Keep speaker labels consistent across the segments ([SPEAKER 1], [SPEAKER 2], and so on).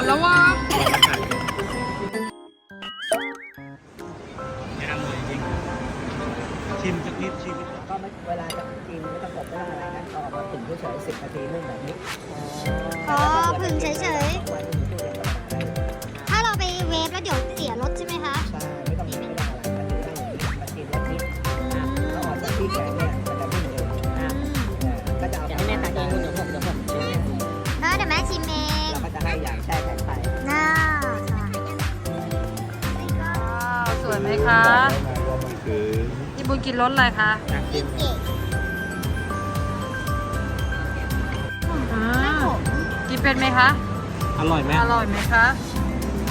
[SPEAKER 1] ดแล้วว่าะชิมสักนิด
[SPEAKER 2] ชิมก็ไม่เวลาจะ
[SPEAKER 1] กินไม่ต้องกดเวลาอะไรนะเอออก
[SPEAKER 3] มาถึงเฉยๆสิบนาทีนึ่งแบ
[SPEAKER 2] บนี้ อ๋อผึ่ง
[SPEAKER 1] เฉยา
[SPEAKER 4] วสวยไหมคะ
[SPEAKER 5] บอกได้ไหมว่ามันคือ
[SPEAKER 4] พี่บุญกินรสอะไรคะ
[SPEAKER 1] อะกิน
[SPEAKER 2] เก๋
[SPEAKER 4] อื
[SPEAKER 2] ไม่
[SPEAKER 4] ม
[SPEAKER 2] ขม
[SPEAKER 4] กินเป็นไหมคะ
[SPEAKER 3] อร่อยไหม
[SPEAKER 4] อร่อยไหมคะ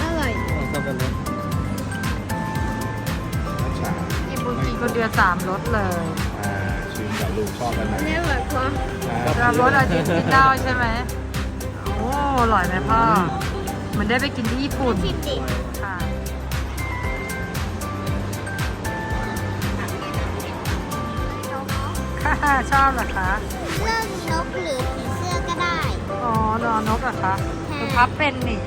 [SPEAKER 2] อร่อย
[SPEAKER 3] ต้องกันเลย
[SPEAKER 5] มัทฉะ
[SPEAKER 4] พี่บุญกินคนเดียวสามรสเลย
[SPEAKER 5] อ่าชิมกับลูกชอบกันไหม
[SPEAKER 2] ไม่อร่อยพอ
[SPEAKER 4] สามรสอาทิตย์กินได้ใช่ไหมโอ้อร่อยไหมพ่อเหมือนได้ไปกินที่ญี่ปุ่น
[SPEAKER 2] ชิมดิ
[SPEAKER 4] ค่ะ ชอบเหรอคะ
[SPEAKER 2] เรื่องนกหรือผีเสื้อก็ได้
[SPEAKER 4] อ๋อนอนนกเหรอะคะหนูพับเป็นนี่